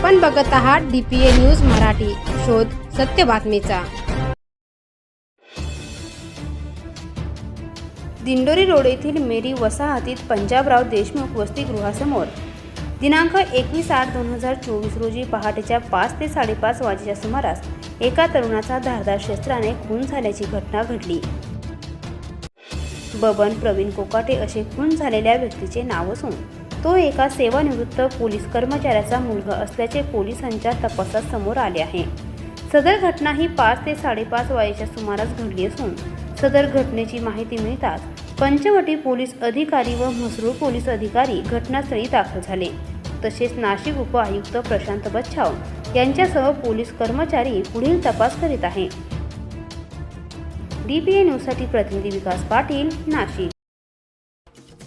आपण बघत आहात डीपीए न्यूज मराठी. शोध सत्य बातमीचा. दिंडोरी रोड येथील मेरी वसाहतीत पंजाबराव देशमुख वसतिगृहासमोर दिनांक एकवीस आठ दोन हजार चोवीस रोजी पहाटेच्या पाच ते साडेपाच वाजेच्या सुमारास एका तरुणाचा धारदार शस्त्राने खून झाल्याची घटना घडली. बबन प्रवीण कोकाटे असे खून झालेल्या व्यक्तीचे नाव असून तो एका सेवानिवृत्त पोलीस कर्मचाऱ्याचा मुलगा असल्याचे पोलिसांच्या तपासात समोर आले आहे. सदर घटना ही पाच ते साडेपाच वाजेच्या सुमारास घडली असून सदर घटनेची माहिती मिळताच पंचवटी पोलीस अधिकारी व म्हसरूळ पोलीस अधिकारी घटनास्थळी दाखल झाले. तसेच नाशिक उपआयुक्त प्रशांत बच्छाव यांच्यासह पोलीस कर्मचारी पुढील तपास करीत आहे डीपीए न्यूजसाठी प्रतिनिधी विकास पाटील नाशिक.